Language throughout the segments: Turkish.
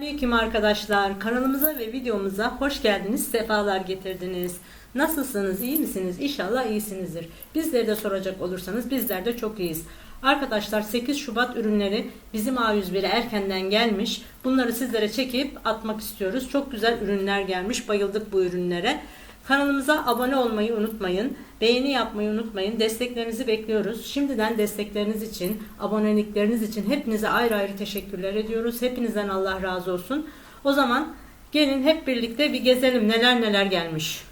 Aleyküm arkadaşlar. Kanalımıza ve videomuza hoş geldiniz. Sefalar getirdiniz. Nasılsınız? iyi misiniz? İnşallah iyisinizdir. Bizleri de soracak olursanız bizler de çok iyiyiz. Arkadaşlar 8 Şubat ürünleri bizim A101'e erkenden gelmiş. Bunları sizlere çekip atmak istiyoruz. Çok güzel ürünler gelmiş. Bayıldık bu ürünlere. Kanalımıza abone olmayı unutmayın. Beğeni yapmayı unutmayın. Desteklerinizi bekliyoruz. Şimdiden destekleriniz için, abonelikleriniz için hepinize ayrı ayrı teşekkürler ediyoruz. Hepinizden Allah razı olsun. O zaman gelin hep birlikte bir gezelim neler neler gelmiş.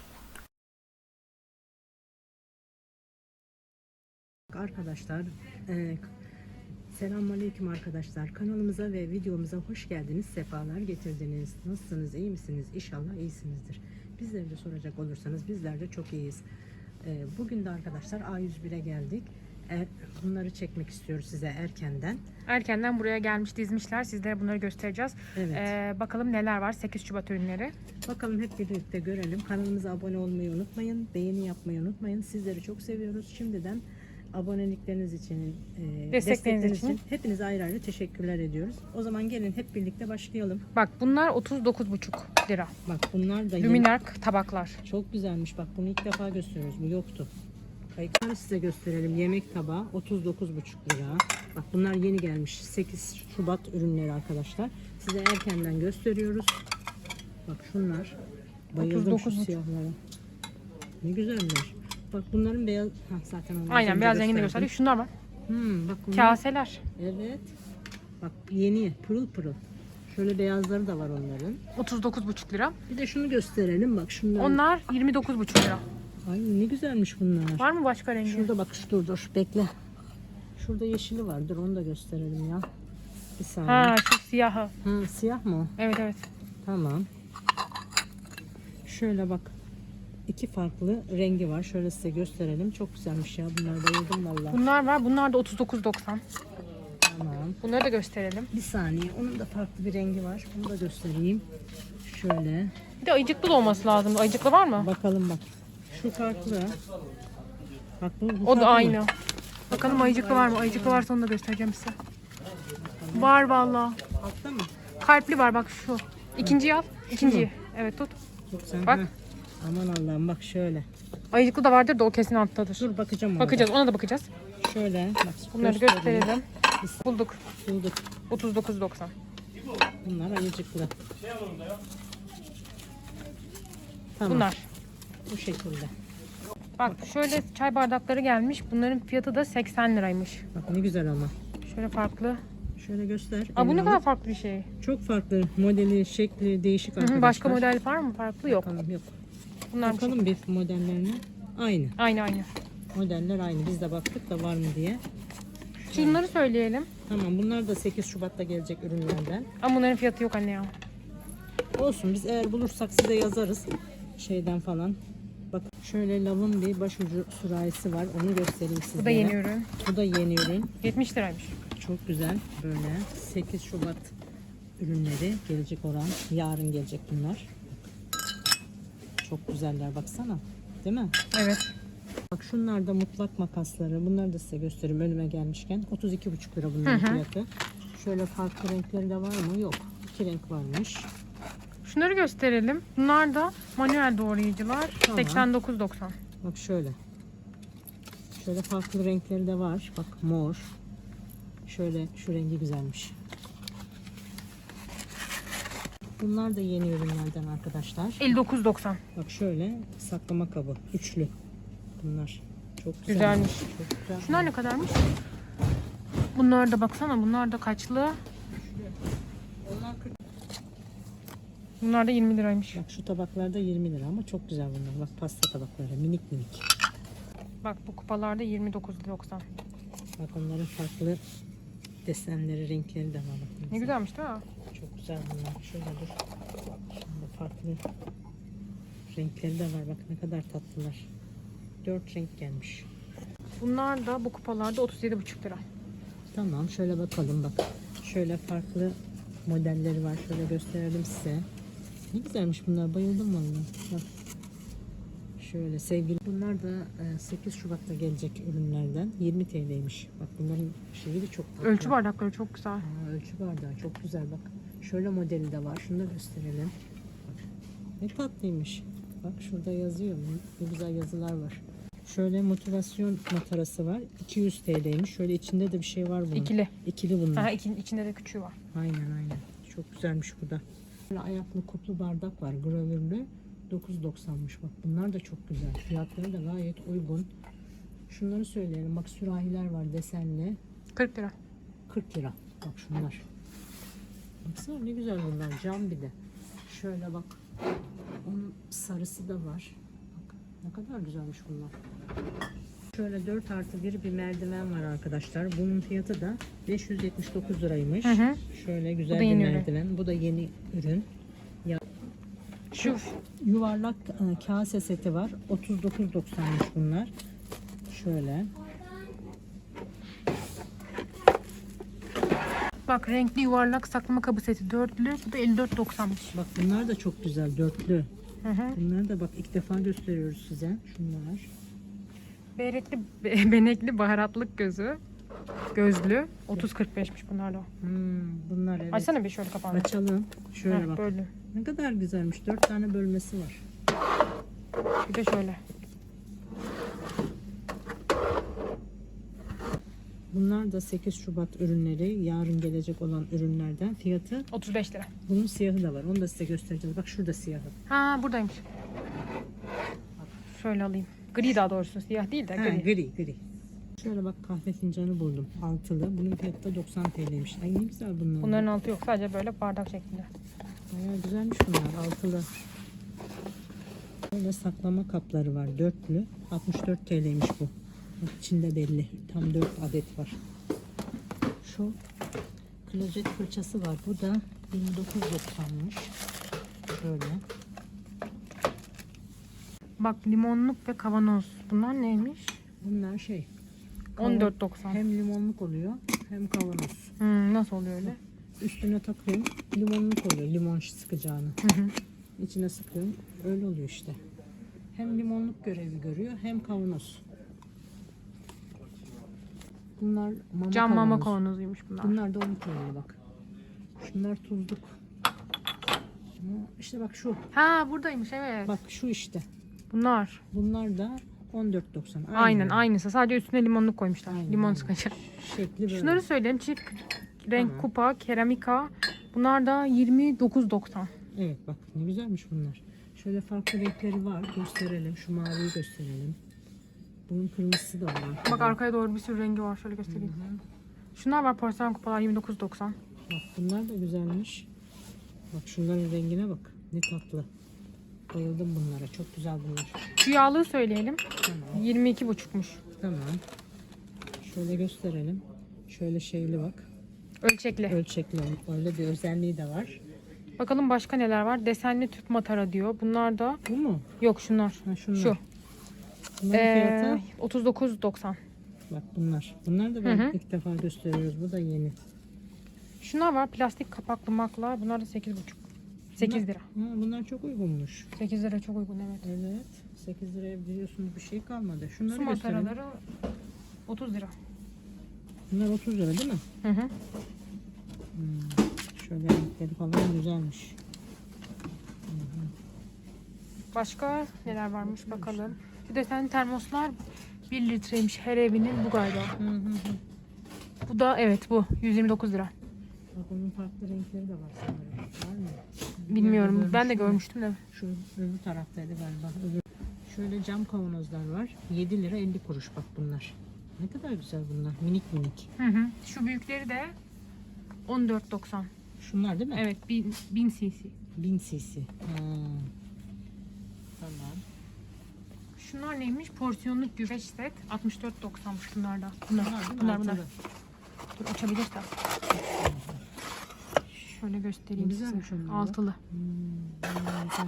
Arkadaşlar, e, selamünaleyküm arkadaşlar. Kanalımıza ve videomuza hoş geldiniz. Sefalar getirdiniz. Nasılsınız? iyi misiniz? İnşallah iyisinizdir. Bizleri de soracak olursanız bizler de çok iyiyiz. E, bugün de arkadaşlar A101'e geldik. Er, bunları çekmek istiyoruz size erkenden. Erkenden buraya gelmiş dizmişler. Sizlere bunları göstereceğiz. Evet. Ee, bakalım neler var 8 Şubat ürünleri. Bakalım hep birlikte görelim. Kanalımıza abone olmayı unutmayın. Beğeni yapmayı unutmayın. Sizleri çok seviyoruz. Şimdiden abonelikleriniz için, e, Destekleriniz için. hepinize ayrı ayrı teşekkürler ediyoruz. O zaman gelin hep birlikte başlayalım. Bak bunlar 39,5 lira. Bak bunlar da Luminark tabaklar. çok güzelmiş. Bak bunu ilk defa gösteriyoruz. Bu yoktu. Kayıkları size gösterelim. Yemek tabağı 39,5 lira. Bak bunlar yeni gelmiş. 8 Şubat ürünleri arkadaşlar. Size erkenden gösteriyoruz. Bak şunlar. Bayıldım şu 39,5. siyahlara. Ne güzeller. Bak bunların beyaz... Ha, zaten onu az Aynen beyaz rengini gösteriyor. Şunlar var. Hmm, bak bunlar. Kaseler. Evet. Bak yeni pırıl pırıl. Şöyle beyazları da var onların. 39,5 lira. Bir de şunu gösterelim bak şunlar. Onlar 29,5 lira. Ay ne güzelmiş bunlar. Var mı başka rengi? Şurada bak şu dur dur bekle. Şurada yeşili var. Dur onu da gösterelim ya. Bir saniye. Ha şu siyahı. Hı, siyah mı o? Evet evet. Tamam. Şöyle bak. İki farklı rengi var. Şöyle size gösterelim. Çok güzelmiş ya. Bunlar bayıldım valla. Bunlar var. Bunlar da 39,90. Tamam. Bunları da gösterelim. Bir saniye. Onun da farklı bir rengi var. Bunu da göstereyim. Şöyle. Bir de ayıcıklı da olması lazım. Ayıcıklı var mı? Bakalım bak. Şu farklı. Bak bu, bu O da mı? aynı. Bakalım ayıcıklı var mı? Ayıcıklı varsa onu da göstereceğim size. Var valla. Altta mı? Kalpli var bak şu. İkinciyi al. İkinciyi. Evet tut. Bak. Aman Allah'ım bak şöyle. Ayıcıklı da vardır da o kesin alttadır. Dur bakacağım ona. Bakacağız ona da bakacağız. Şöyle. Bak, Bunları gösterelim. Bulduk. Bulduk. 39.90. Bunlar ayıcıklı. Tamam. Bunlar. Bu şekilde. Bak şöyle çay bardakları gelmiş. Bunların fiyatı da 80 liraymış. Bak ne güzel ama. Şöyle farklı. Şöyle göster. Aa bu ne kadar farklı bir şey. Çok farklı. Modeli, şekli değişik Hı hı, arkadaşlar. Başka model var mı? Farklı yok. Bakalım yok. Bunlar bu. Bakalım bir modellerine. Aynı. Aynı aynı. Modeller aynı. Biz de baktık da var mı diye. Şunları söyleyelim. Tamam bunlar da 8 Şubat'ta gelecek ürünlerden. Ama bunların fiyatı yok anne ya. Olsun biz eğer bulursak size yazarız. Şeyden falan. Bak şöyle lavın bir başucu sürahisi var. Onu göstereyim sizlere. Bu da yeni ürün. Bu da yeni ürün. 70 liraymış. Çok güzel böyle 8 Şubat ürünleri gelecek olan yarın gelecek bunlar. Çok güzeller baksana. Değil mi? Evet. Bak şunlar da mutlak makasları. Bunları da size göstereyim önüme gelmişken. 32,5 lira bunların Hı hı. fiyatı. Şöyle farklı renkleri de var mı? Yok. İki renk varmış. Şunları gösterelim. Bunlar da manuel doğrayıcılar. Tamam. 89.90. Bak şöyle. Şöyle farklı renkleri de var. Bak mor. Şöyle şu rengi güzelmiş. Bunlar da yeni ürünlerden arkadaşlar. 59.90. Bak şöyle saklama kabı. Üçlü. Bunlar. Çok güzel. Güzelmiş. Çok güzel. Şunlar ne kadarmış? Bunlar da baksana bunlar da kaçlı? Onlar 40. Bunlar da 20 liraymış. Bak şu tabaklarda 20 lira ama çok güzel bunlar. Bak pasta tabakları minik minik. Bak bu kupalarda 29.90. Bak onların farklı desenleri, renkleri de var. Bak Ne güzelmiş değil mi? Çok güzel bunlar. Şöyle dur. Şöyle farklı renkleri de var. Bak ne kadar tatlılar. Dört renk gelmiş. Bunlar da bu kupalarda 37,5 lira. Tamam şöyle bakalım bak. Şöyle farklı modelleri var. Şöyle gösterelim size. Ne güzelmiş bunlar. Bayıldım vallahi. Bak. Şöyle sevgili. Bunlar da e, 8 Şubat'ta gelecek ürünlerden. 20 TL'ymiş. Bak bunların şeyi de çok tatlı. Ölçü bardakları çok güzel. Aa, ölçü bardağı çok güzel bak. Şöyle modeli de var. Şunu da gösterelim. Bak, ne tatlıymış. Bak şurada yazıyor. Ne, güzel yazılar var. Şöyle motivasyon matarası var. 200 TL'ymiş. Şöyle içinde de bir şey var bunun. İkili. İkili bunlar. Aha, iki- içinde de küçüğü var. Aynen aynen. Çok güzelmiş bu da. Böyle ayaklı kuplu bardak var. Gravürlü. 9.90'mış bak. Bunlar da çok güzel. Fiyatları da gayet uygun. Şunları söyleyelim. Bak sürahiler var desenli. 40 lira. 40 lira. Bak şunlar. Baksana ne güzel bunlar. Cam bir de. Şöyle bak. Onun sarısı da var. Bak ne kadar güzelmiş bunlar. Şöyle 4 artı 1 bir merdiven var arkadaşlar. Bunun fiyatı da 579 liraymış. Hı hı. Şöyle güzel bir ürün. merdiven. Bu da yeni ürün. Şu Yuvarlak e, kase seti var. 39.90'mış bunlar. Şöyle. bak renkli yuvarlak saklama kabı seti dörtlü. Bu da 54.90'mış. Bak bunlar da çok güzel. Dörtlü. Hı hı. Bunları da bak ilk defa gösteriyoruz size. Şunlar. Berekli, be- benekli baharatlık gözü. Gözlü. 30.45'miş bunlar da. Hmm, bunlar evet. Açsana bir şöyle kapağını. Açalım. Şöyle Heh, bak. Böyle. Ne kadar güzelmiş. Dört tane bölmesi var. Bir de şöyle. Bunlar da 8 Şubat ürünleri. Yarın gelecek olan ürünlerden. Fiyatı 35 lira. bunun siyahı da var. Onu da size göstereceğiz. Bak şurada siyahı. Ha buradaymış. Şöyle alayım. Gri daha doğrusu. Siyah değil de Ha, gri. gri gri. Şöyle bak kahve fincanı buldum. Altılı. Bunun fiyatı da 90 TL'ymiş. Ay ne güzel bunlar. Bunların altı yok. Sadece böyle bardak şeklinde. Bayağı güzelmiş bunlar. Altılı. Böyle saklama kapları var. Dörtlü. 64 TL'ymiş bu. Bak içinde belli. Tam 4 adet var. Şu klozet fırçası var. Bu da 1990'mış. Şöyle. Bak limonluk ve kavanoz. Bunlar neymiş? Bunlar şey. Kavan- 14.90. Hem limonluk oluyor hem kavanoz. Hmm, nasıl oluyor öyle? Üstüne takıyorum. Limonluk oluyor. Limon sıkacağını. Hı hı. İçine sıkıyorum. Öyle oluyor işte. Hem limonluk görevi görüyor hem kavanoz. Bunlar mama Cam mama kavanoz. kavanozuymuş bunlar. Bunlar da 10 TL bak. Şunlar tuzluk. Ama İşte bak şu. Ha buradaymış evet. Bak şu işte. Bunlar. Bunlar da 14.90. Aynı. Aynen aynısı. Sadece üstüne limonluk koymuşlar. Aynen, Limon sıkacak. Şekli böyle. Şunları söyleyeyim. Çift renk Tamam. kupa, keramika. Bunlar da 29.90. Evet bak ne güzelmiş bunlar. Şöyle farklı renkleri var. Gösterelim. Şu maviyi gösterelim. Bunun kırmızısı da var. Bak arkaya doğru bir sürü rengi var. Şöyle göstereyim. Şunlar var porselen kupalar 29.90. Bak bunlar da güzelmiş. Bak şunların rengine bak. Ne tatlı. Bayıldım bunlara. Çok güzel bunlar. Şu yağlığı söyleyelim. Tamam. 22.5'muş. Tamam. Şöyle gösterelim. Şöyle şeyli bak. Ölçekli. Ölçekli. Öyle bir özelliği de var. Bakalım başka neler var. Desenli tüp matara diyor. Bunlar da Bu mu? yok şunlar. Ha, şunlar. Şu. Bunların Ee, fiyatı 39.90. bak bunlar. Bunlar da ben Hı hı. ilk defa gösteriyoruz. Bu da yeni. Şunlar var plastik kapaklı maklar. Bunlar da 8.5. 8 lira. Ha, bunlar çok uygunmuş. 8 lira çok uygun evet. Evet. 8 liraya biliyorsunuz bir şey kalmadı. Şunları Su mataraları 30 lira. Bunlar 30 lira değil mi? Hı hı. Hmm. Şöyle renkleri falan güzelmiş. Başka neler varmış bakalım. Şu desenli termoslar 1 litreymiş her evinin bu galiba. Hı hı hı. Bu da evet bu 129 lira. Bak onun farklı renkleri de var sanırım. Var mı? Bilmiyorum Nerede ben de görmüştüm? de. Şu öbür taraftaydı galiba. Öbür. Şöyle cam kavanozlar var. 7 lira 50 kuruş bak bunlar. Ne kadar güzel bunlar. Minik minik. Hı hı. Şu büyükleri de 14.90. Şunlar değil mi? Evet 1000 1000 cc. 1000 cc. Ha. Tamam. Şunlar neymiş? Porsiyonluk güveç set 64.90'mış bunlar da. Bunlar Bunlar bunlar. bunlar. Dur açabilirsem. Şöyle göstereyim Güzelmiş size. onlar. Altılı. Hmm, güzel.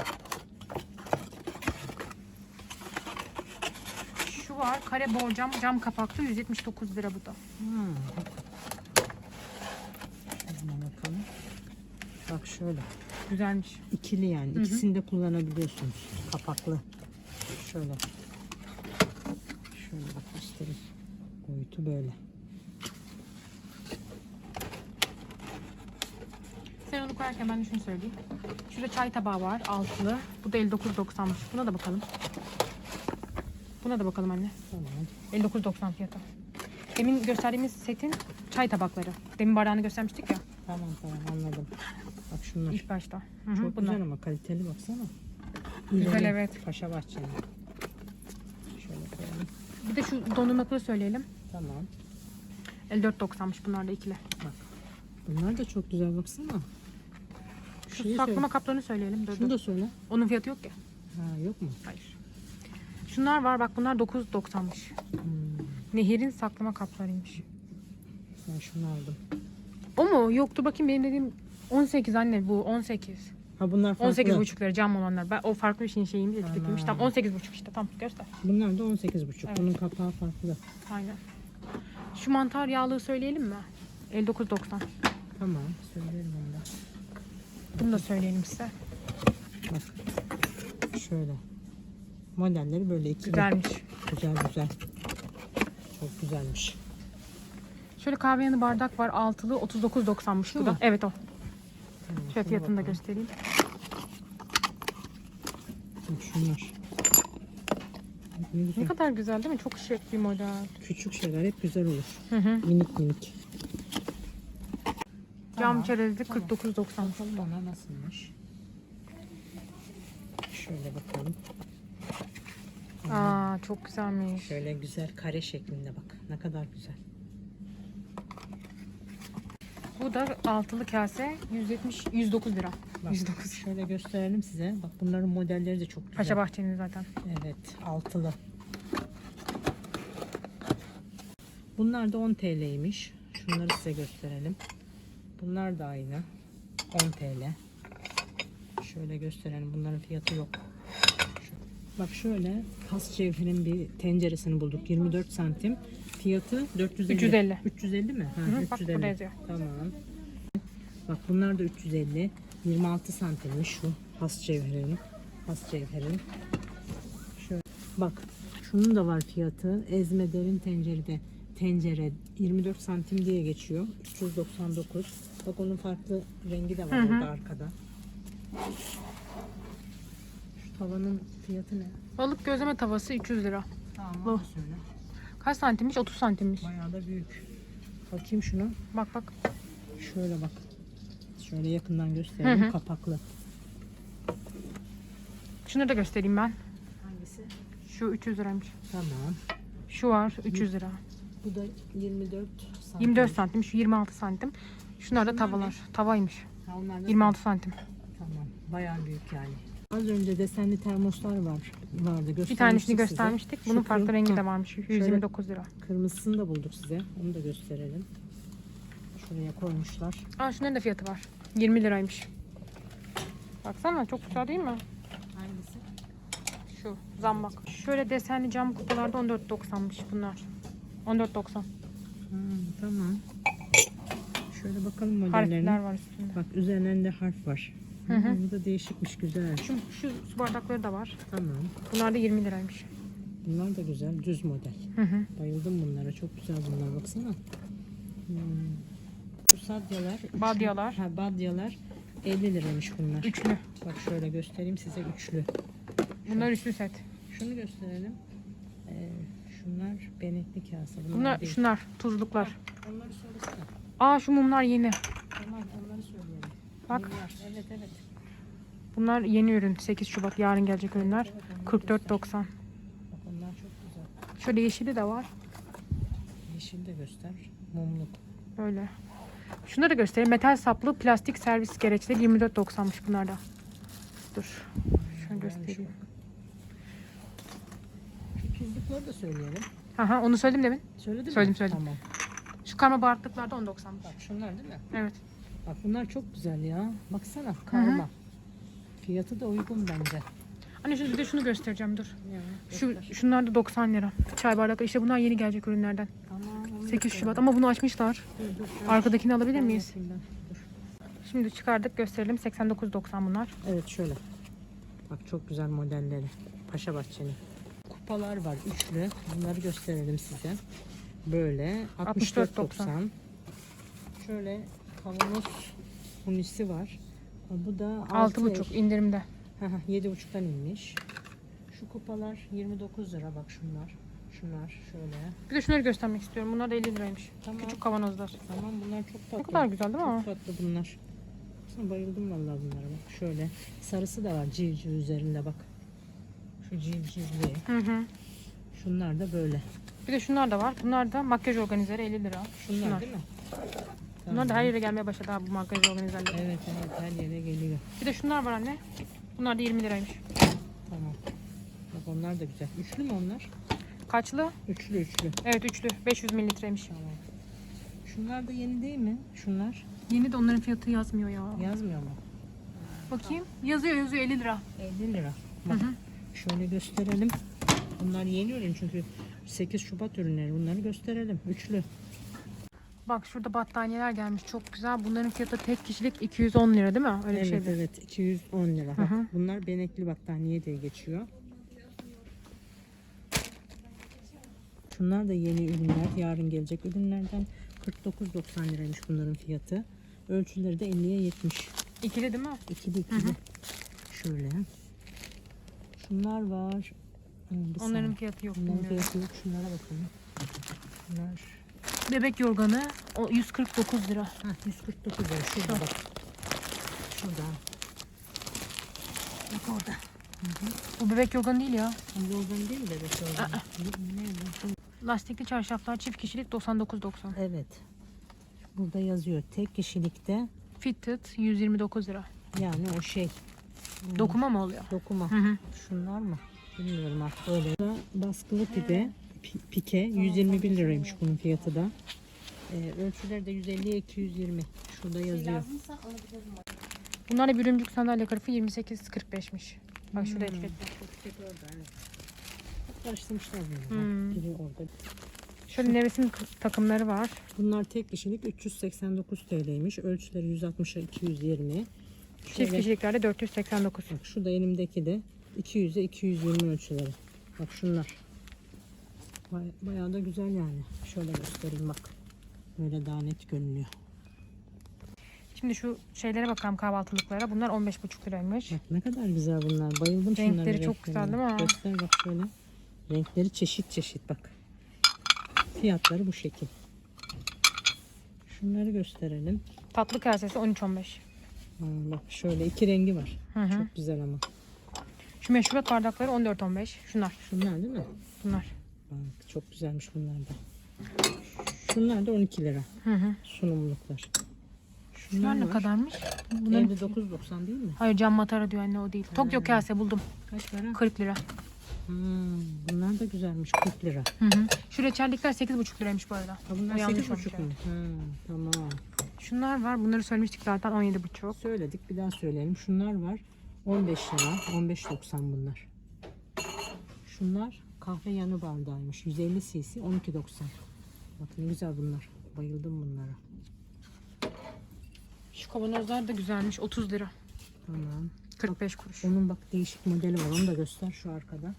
Şu var kare borcam cam kapaklı 179 lira bu da. Bakalım. Bak şöyle. Güzelmiş. İkili yani. hı. İkisini de kullanabiliyorsunuz. Kapaklı. Şöyle. Şöyle bak göstereyim. Boyutu böyle. Sen onu koyarken ben de şunu söyleyeyim. Şurada çay tabağı var altılı. Bu da 59.90'mış. Buna da bakalım. Buna da bakalım anne. Tamam. 59.90 fiyatı. Demin gösterdiğimiz setin çay tabakları. Demin bardağını göstermiştik ya Tamam tamam anladım. Bak şunlar. ilk başta. Hı hı, Çok bunlar. güzel ama kaliteli baksana. Güzel, İleri, evet. Paşa bahçeli. Şöyle koyalım. Bir de şu dondurmakları söyleyelim. Tamam. 54.90'mış bunlar da ikili. Bunlar da çok güzel baksana. Şu Şeyi saklama söyle. kaplarını söyleyelim. Dur, Şunu dur. da söyle. Onun fiyatı yok ki. Ha yok mu? Hayır. Şunlar var bak bunlar 9.90'mış. Hmm, Nehirin saklama kaplarıymış. ben şunu aldım. O mu? Yoktu bakayım benim dediğim 18 anne bu 18. Ha bunlar farklı. 18 buçukları cam olanlar. Ben o farklı bir şeyin şeyiymiş etiketiymiş. Tamam. Tam 18 buçuk işte. Tam göster. Bunlar da 18 buçuk. Evet. Bunun kapağı farklı. Aynen. Şu mantar yağlığı söyleyelim mi? 59.90. Tamam. Söylerim onu. Bunu da söyleyelim size. Bak. Şöyle. Modelleri böyle ikili. Güzelmiş. Güzel güzel. Çok güzelmiş. Şöyle kahve yanı bardak var. Altılı 39.90'mış Şu bu da. Evet o. Tamam, Şöyle fiyatını da göstereyim. Bak şunlar. Ne. Ne kadar güzel değil mi? Çok şık bir model. Küçük şeyler hep güzel olur. Hı hı. Minik minik. Tamam, çerezli tamam. 49.90. Bakalım ona nasılmış. Şöyle bakalım. Aa çok güzelmiş. Şöyle güzel kare şeklinde bak. Ne kadar güzel. Bu da altılı kase 170 109 lira. Bak, 109. Şöyle gösterelim size. Bak bunların modelleri de çok güzel. Paşa Bahçe'nin zaten. Evet, altılı. Bunlar da 10 TL'ymiş. Şunları size gösterelim. Bunlar da aynı. 10 TL. Şöyle gösterelim. Bunların fiyatı yok. Bak şöyle has cevherin bir tenceresini bulduk. 24 santim. Fiyatı 450. 350. 350 mi? Ha, Hı hı, bak 350. burada yazıyor. Tamam. Bak bunlar da 350. 26 santimmiş şu has cevherin. Has cevherin. Şöyle. Bak şunun da var fiyatı. Ezme derin tencerede tencere 24 santim diye geçiyor. 399. Bak onun farklı rengi de var Hı hı. orada arkada. Şu tavanın fiyatı ne? Balık gözleme tavası 300 lira. Tamam onu da söyle. Kaç santimmiş? 30 santimmiş. Bayağı da büyük. Bakayım şuna. Bak bak. Şöyle bak. Şöyle yakından göstereyim. Hı hı. Kapaklı. Şunları da göstereyim ben. Hangisi? Şu 300 liraymış. Tamam. Şu var 300 lira. Bu da 24 santim. 24 santim, şu 26 santim. Şunlar da tavalar. Tavaymış. Ha, onlar da 26 santim. Tamam. Bayağı büyük yani. Az önce desenli termoslar var. Vardı. Bir Göstermiştik tanesini size. göstermiştik. Bunun Şu farklı rengi ha, de varmış. 129 lira. Kırmızısını da bulduk size. Onu da gösterelim. Şuraya koymuşlar. Aa şunların da fiyatı var. 20 liraymış. Baksana çok güzel değil mi? Hangisi? Şu zambak. Şöyle desenli cam kupalarda 14.90'mış bunlar. 14.90. Hmm, tamam. Şöyle bakalım Harfler modellerine. var üstünde. Bak üzerlerinde harf var. Hı hı. Bu da değişikmiş güzel. Şu, şu su bardakları da var. Tamam. Bunlar da 20 liraymış. Bunlar da güzel. Düz model. Hı hı. Bayıldım bunlara. Çok güzel bunlar. Baksana. Hmm. Bu sadyalar. üçlü- Badyalar. Ha, badyalar 50 liraymış bunlar. Üçlü. Bak şöyle göstereyim size üçlü. Bunlar üçlü set. Şunu gösterelim. Ee, şunlar benekli kase. Bunlar, Bunlar değil. şunlar tuzluklar. Onları söylesene. Aa şu mumlar yeni. Tamam onları söyleyelim. Bak. Evet evet. Bunlar yeni ürün. 8 Şubat yarın gelecek ürünler. Evet, göster. 44.90. Bak onlar çok güzel. Şöyle yeşili de var. Yeşil de göster. Mumluk. Böyle. Şunları da göstereyim. Metal saplı plastik servis gereçleri 24.90'mış bunlar da. Dur. Şunu Güzelmiş göstereyim. Şu tuzlukları da söyleyelim. Aha onu söyledim demin. Söyledin mi? Söyledim, söyledim. Tamam. Şu karma baharatlıklar da 10.90'mış. Bak şunlar değil mi? Evet. Bak bunlar çok güzel ya. Baksana karma. Fiyatı da uygun bence. Anne şu bir de şunu göstereceğim dur. Ya, Şu göster. şunlar da 90 lira. Çay bardakları işte bunlar yeni gelecek ürünlerden. Tamam, onu 8 göster. Şubat ama bunu açmışlar. Dur, dur, dur. Arkadakini alabilir Ben miyiz? yapayım ben. Dur. Şimdi çıkardık gösterelim. 89.90 bunlar. Evet şöyle. Bak çok güzel modelleri. Paşa Bahçe'nin. Kupalar var üçlü. Bunları gösterelim size. Böyle 64.90. Şöyle kavanoz hunisi var. Bu da 6,5 indirimde. Yedi buçuktan inmiş. Şu kupalar 29 lira bak şunlar. Şunlar şöyle. Bir de şunları göstermek istiyorum. Bunlar da 50 liraymış. Tamam. Küçük kavanozlar. Tamam bunlar çok tatlı. Ne kadar güzel değil mi? Çok tatlı bunlar. Bayıldım vallahi bunlara bak. Şöyle sarısı da var civciv üzerinde bak. Şu civcivli. Hı hı. Şunlar da böyle. Bir de şunlar da var. Bunlar da makyaj organizeri 50 lira. Şunlar, Şunlar. değil mi? Bunlar da her yere gelmeye başladı abi bu makyaj organizerleri. Evet evet her yere geliyor. Bir de şunlar var anne. Bunlar da 20 liraymış. Tamam. Bak onlar da güzel. Üçlü mü onlar? Kaçlı? Üçlü üçlü. Evet üçlü. 500 mililitreymiş. Tamam. Şunlar da yeni değil mi? Şunlar Yeni de onların fiyatı yazmıyor ya. yazmıyor mu? Bakayım. Yazıyor yazıyor 50 lira. 50 lira. Bak, şöyle gösterelim. Bunlar yeni ürün çünkü 8 Şubat ürünleri. Bunları gösterelim. Üçlü. Bak şurada battaniyeler gelmiş. Çok güzel. Bunların fiyatı tek kişilik 210 lira değil mi? Öyle evet şeydi. evet 210 lira. Bak, bunlar benekli battaniye diye geçiyor. Şunlar da yeni ürünler. Yarın gelecek ürünlerden 49.90 liraymış bunların fiyatı. Ölçüleri de 50'ye 70. İkili değil mi? İkili ikili. Şöyle. Şunlar var. Bir Onların saniye. fiyatı yok Bunların bilmiyorum. fiyatı yok. Şunlara bakalım. Bunlar Bebek yorganı o 149 lira. ha, 149 lira. Şurada bak. Şurada. Bak orada. Bu bebek yorganı değil ya. Bu Yorgan değil mi bebek yorgan? Ne, ne, bu? Lastikli çarşaflar çift kişilik 99.90. Evet. Burada yazıyor. Tek kişilikte Fitted 129 lira. yani o şey Dokuma mı oluyor? dokuma. Hı hı. Şunlar mı? Bilmiyorum artık öyle. Da Baskılı pipe, pi- pike 121 liraymış bunun fiyatı da. Ee, ölçüleri de 150'ye 220. Şurada yazıyor. Bunlar da bürümcük sandalye kılıfı 28.45'miş. Bak şurada Hmm. etiketli. Karıştırmışlar bunu. Hmm. Biri orada. Şöyle nevesin takımları var. Bunlar tek kişilik 389 TL'ymiş. Ölçüleri 160'a 220. Çift kişiliklerde 489. Bak şurada elimdeki de 200'e 220 ölçüleri. Bak şunlar. Bay- Bayağı da güzel yani. Şöyle göstereyim bak. Böyle daha net görünüyor. Şimdi şu şeylere bakalım kahvaltılıklara. Bunlar 15,5 liraymış. Bak ne kadar güzel bunlar. Bayıldım Renkleri şunların çok güzel değil mi? Göster bak şöyle. Renkleri çeşit çeşit bak. Fiyatları bu şekil. Şunları gösterelim. Tatlı kasesi 13.15. Ha, bak şöyle iki rengi var. Hı hı. Çok güzel ama. Şu meşrubat bardakları 14.15. Şunlar. Şunlar değil mi? Bunlar. Bak çok güzelmiş bunlar da. Şunlar da 12 lira. Hı hı. Sunumluklar. Şunlar ne var. kadarmış? Bunların... 59.90 değil mi? Hayır cam matara diyor anne o değil. Tokyo kase buldum. Kaç para? 40 lira. Hmm, bunlar da güzelmiş 40 lira. Hı hı. Şu reçellikler 8,5 liraymış bu arada. Ha, bunlar O yanlış 8,5 olmuş mu? Ha, tamam. Şunlar var. Bunları söylemiştik zaten 17,5. Söyledik bir daha söyleyelim. Şunlar var 15 lira. 15.90 bunlar. Şunlar kahve yanı bardağıymış. 150 cc 12.90. Bakın ne güzel bunlar. Bayıldım bunlara. Şu kavanozlar da güzelmiş. 30 lira. Tamam. 45 kuruş. Onun bak değişik modeli var. Onu da göster şu arkada.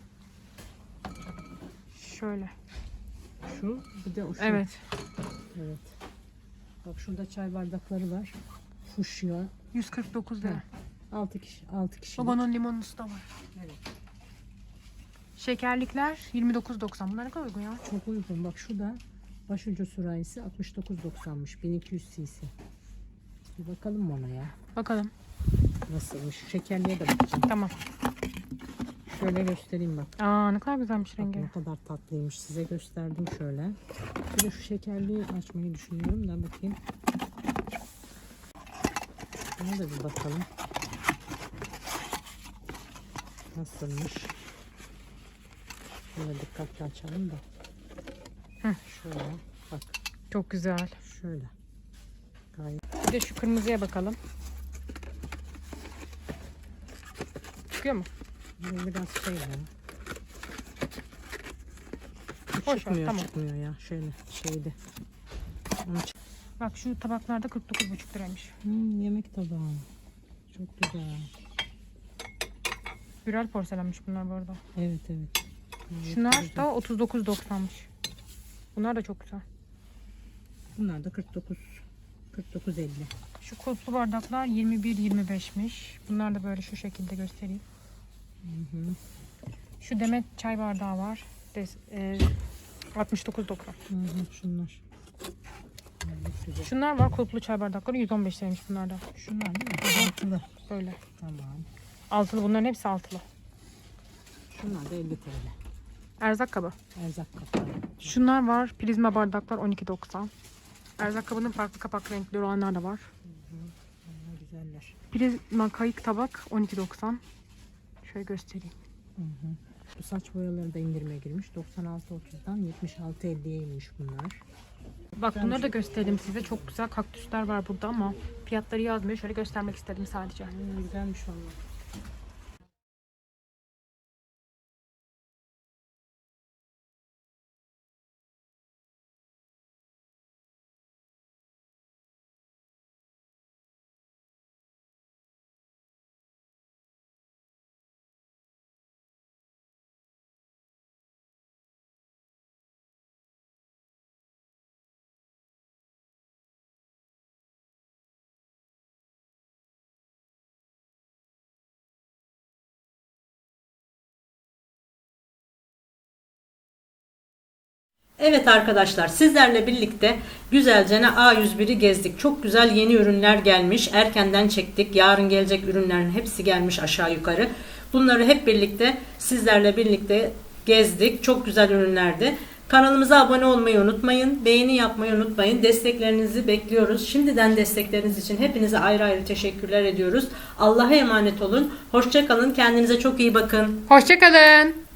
Şöyle. Şu bir de o şu. Evet. Evet. Bak şurada çay bardakları var. Fuşya. 149 lira. 6 kişi 6 kişi. Babanın limonlusu da var. Evet. Şekerlikler 29.90. Bunlar ne kadar uygun ya? Çok uygun. Bak şu da başucu sürahisi 69.90'mış. 1200 cc. Bir bakalım ona ya? Bakalım. Nasılmış? Şekerliğe de bakacağım. Tamam. Şöyle göstereyim bak. Aa ne kadar güzelmiş Bak rengi. ne kadar tatlıymış. Size gösterdim şöyle. Bir de şu şekerliği açmayı düşünüyorum da bakayım. Buna da bir bakalım. Nasılmış? Şöyle dikkatli açalım da. Hı. Şöyle bak Çok güzel. şöyle. Gayet Bir de şu kırmızıya bakalım. Çıkıyor mu? bu biraz şey ya. Ver, çıkmıyor, tamam. çıkmıyor ya. Şöyle şeydi. Bak şu tabaklarda 49,5 liraymış. Hmm, yemek tabağı. Çok güzel. Bürel porselenmiş bunlar bu arada. Evet evet. Şunlar da 39.90'mış. Bunlar da çok güzel. Bunlar da 49 49.50. Şu kulplu bardaklar 21-25'miş. Bunlar da böyle şu şekilde göstereyim. Şu demet çay bardağı var. Des, e, 69.90. Hı hı, şunlar. Şunlar var kulplu çay bardakları 115 liraymış bunlar da. Şunlar değil mi? Böyle. Tamam. Altılı bunların hepsi altılı. Şunlar da 50 TL. Erzak kabı. Erzak kapağı. Şunlar var. Prizma bardaklar 12.90. Erzak kabının farklı kapak renkleri olanlar da var. Bunlar güzeller. Prizma kayık tabak 12.90. Şöyle göstereyim. Hı hı. Bu saç boyaları da indirime girmiş. 96.30'dan 76.50'ye inmiş bunlar. Bak bunları da göstereyim size. Çok güzel kaktüsler var burada ama fiyatları yazmıyor. Şöyle göstermek istedim sadece. Hı, güzelmiş onlar. Evet arkadaşlar sizlerle birlikte güzelce A101'i gezdik. Çok güzel yeni ürünler gelmiş. Erkenden çektik. Yarın gelecek ürünlerin hepsi gelmiş aşağı yukarı. Bunları hep birlikte sizlerle birlikte gezdik. Çok güzel ürünlerdi. Kanalımıza abone olmayı unutmayın. Beğeni yapmayı unutmayın. Desteklerinizi bekliyoruz. Şimdiden destekleriniz için hepinize ayrı ayrı teşekkürler ediyoruz. Allah'a emanet olun. Hoşçakalın. Kendinize çok iyi bakın. Hoşçakalın.